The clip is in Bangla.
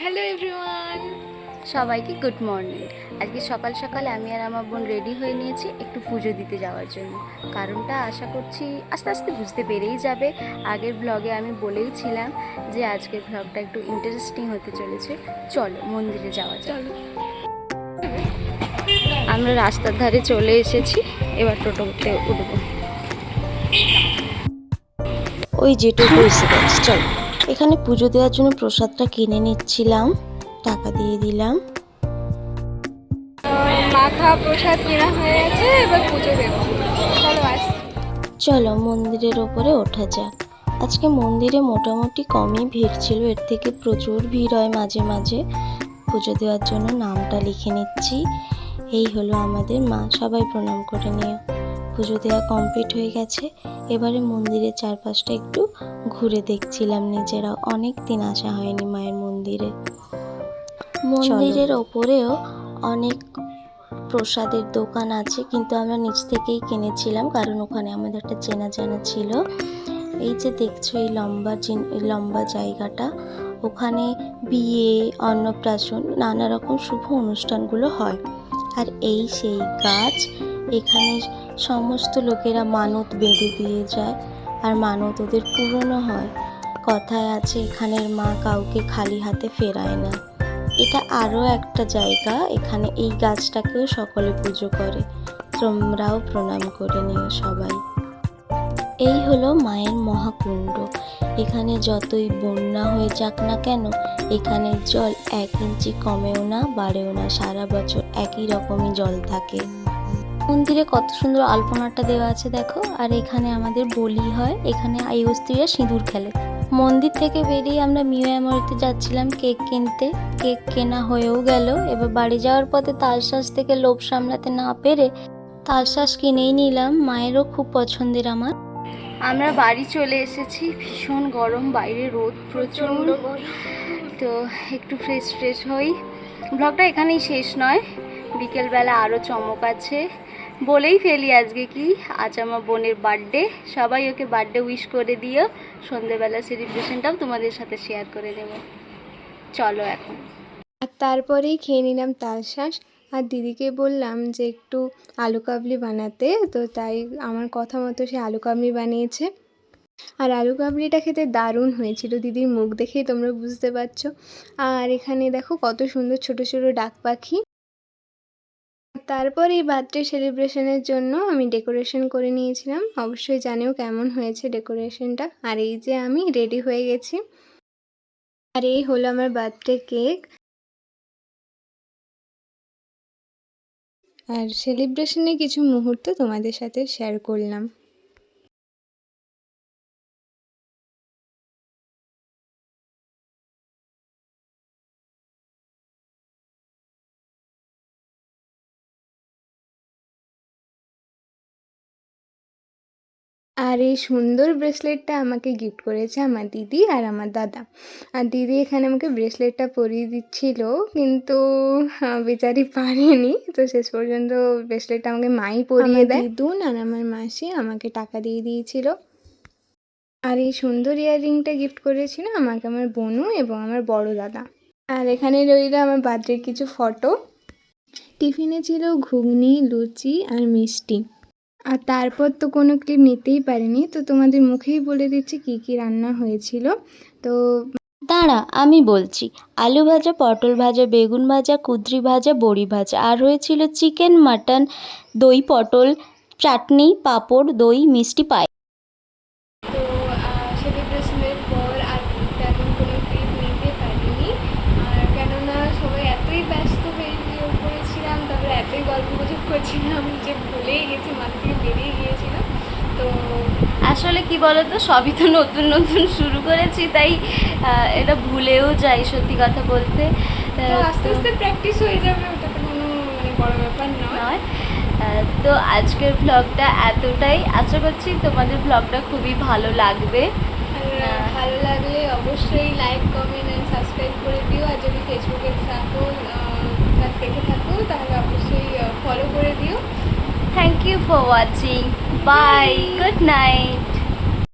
হ্যালো এভরিওয়ান সবাইকে গুড মর্নিং আজকে সকাল সকাল আমি আর আমার বোন রেডি হয়ে নিয়েছি একটু পুজো দিতে যাওয়ার জন্য। কারণটা আশা করছি আস্তে আস্তে বুঝতে পেরেই যাবে। আগের ব্লগে আমি বলেই ছিলাম যে আজকের ব্লগটা একটু ইন্টারেস্টিং হতে চলেছে। চলো মন্দিরে যাওয়া চলো। আমরা রাস্তার ধারে চলে এসেছি। এবার টোটোতে উঠবো। ওই যেটুকু চল। এখানে পুজো দেওয়ার জন্য প্রসাদটা কিনে নিচ্ছিলাম টাকা দিয়ে দিলাম। মাখা প্রসাদ কেনা হয়ে গেছে এবার পুজো দেবো। চলো মন্দিরের ওপরে ওঠা যাক। আজকে মন্দিরে মোটামুটি কমই ভিড় ছিল এর থেকে প্রচুর ভিড় হয় মাঝে মাঝে। পুজো দেওয়ার জন্য নামটা লিখে নিচ্ছি। এই হলো আমাদের মা সবাই প্রণাম করে নিও। পুজো দেওয়া কমপ্লিট হয়ে গেছে। এবারে মন্দিরের চারপাশটা একটু ঘুরে দেখছিলাম নিজেরা। অনেক দিন আসা হয়নি মায়ের মন্দিরে। মন্দিরের ওপরেও অনেক প্রসাদের দোকান আছে কিন্তু আমরা নিচ থেকেই কিনেছিলাম কারণ ওখানে আমাদের একটা চেনা জানা ছিল। এই যে দেখছ এই লম্বা লম্বা জায়গাটা ওখানে বিয়ে অন্নপ্রাশন নানা রকম শুভ অনুষ্ঠানগুলো হয়। আর এই সেই গাছ এখানে সমস্ত লোকেরা মানত বেঁধে দিয়ে যায় আর মানত ওদের পূরণও হয়। কথায় আছে, এখানের মা কাউকে খালি হাতে ফেরায় না। এটা আরও একটা জায়গা, এখানে এই গাছটাকেও সকলে পুজো করে। তোমরাও প্রণাম করে নিও সবাই। এই হলো মায়ের মহাকুণ্ড। এখানে যতই বন্যা হয়ে যাক না কেন, এখানে জল এক ইঞ্চি কমেও না, বাড়েও না। সারা বছর একই রকমই জল থাকে। মন্দিরে কত সুন্দর আলপনাটা দেওয়া আছে দেখো। আর এখানে আমাদের বলি হয়, এখানে আয়ু স্ত্রীরা সিঁদুর খেলে। মন্দির থেকে বেরিয়ে আমরা মিও অ্যামরিতে যাচ্ছিলাম কেক কিনতে। কেক কেনা হয়েও গেল। এবার বাড়ি যাওয়ার পথে তালশ্বাস থেকে লোভ সামলাতে না পেরে তালশ্বাস কিনেই নিলাম। মায়েরও খুব পছন্দের আমার। আমরা বাড়ি চলে এসেছি। ভীষণ গরম, বাইরে রোদ প্রচণ্ড। তো একটু ফ্রেশ ফ্রেশ হই। ব্লগটা এখানেই শেষ নয়। বিকেলবেলা আরও চমক আছে। বলেই ফেলি আজকে কি? আজ আমার বোনের বার্থডে। সবাই ওকে বার্থডে উইশ করে দিও। সন্ধেবেলা সেলিব্রেশনটাও তোমাদের সাথে শেয়ার করে নেব চলো এখন। আর তারপরেই খেয়ে নিলাম তালশাঁস আর দিদিকে বললাম যে একটু আলু কাবলি বানাতে। তো তাই আমার কথা মতো সে আলু কাবলি বানিয়েছে। আর আলু কাবলিটা খেতে দারুণ হয়েছিল। দিদির মুখ দেখেই তোমরা বুঝতে পারছ। আর এখানে দেখো কত সুন্দর ছোট ছোট ডাক পাখি। তারপর এই বার্থডে সেলিব্রেশনের জন্য আমি ডেকোরেশন করে নিয়েছিলাম। অবশ্যই জানিও কেমন হয়েছে ডেকোরেশনটা। আর এই যে আমি রেডি হয়ে গেছি। আর এই হলো আমার বার্থডে কেক। আর সেলিব্রেশনে কিছু মুহূর্ত তোমাদের সাথে শেয়ার করলাম। আর এই সুন্দর ব্রেসলেটটা আমাকে গিফট করেছে আমার দিদি আর আমার দাদা। আর দিদি এখানে আমাকে ব্রেসলেটটা পরিয়ে দিচ্ছিল কিন্তু বেচারি পারেনি। তো শেষ পর্যন্ত ব্রেসলেটটা আমাকে মাই পরিয়ে দেয়। দিদুন আর আমার মাসি আমাকে টাকা দিয়ে দিয়েছিল। আর এই সুন্দর ইয়াররিংটা গিফট করেছিল আমাকে আমার বোনু এবং আমার বড় দাদা। আর এখানে রইল আমার বার্থডের কিছু ফটো টিফিনে ছিল ঘুগনি লুচি আর মিষ্টি। আর তারপর তো কোনো ক্লিপ নিতেই পারিনি। তো তোমাদের মুখেই বলে দিচ্ছি কি কি রান্না হয়েছিল। তো দাঁড়া, আমি বলছি। আলু ভাজা, পটল ভাজা, বেগুন ভাজা, কুদ্রি ভাজা, বড়ি ভাজা। আর হয়েছিল চিকেন, মাটন, দই, পটল, চাটনি, পাঁপড়, দই, মিষ্টি পায় তো সেলিব্রেশনের পর আর তেমন কোনো ক্লিপ নিতে পারিনি আর কেননা সবাই এতই ব্যস্ত হয়ে গিয়ে পড়েছিলাম তারপরে এতই গল্প গুজব করছিলাম যে ভুলেই গেছি মাথা থেকে বেরিয়ে গিয়েছিলাম। তো আসলে কি বলতো সবই তো নতুন নতুন শুরু করেছি তাই এটা ভুলেও যাই সত্যি কথা বলতে। আস্তে আস্তে প্র্যাকটিস হয়ে যাবে ওটা তো কোনো মানে বড় ব্যাপার নয়। নয়। তো আজকের ব্লগটা এতটাই। আশা করছি তোমাদের ব্লগটা খুবই ভালো লাগবে। ভালো লাগলে অবশ্যই লাইক কমেন্ট অ্যান্ড সাবস্ক্রাইব করে দিও। আর যদি ফেসবুকে থাকো আহ, দেখে থাকো তাহলে অবশ্যই ফলো করে দিও থ্যাংক ইউ ফর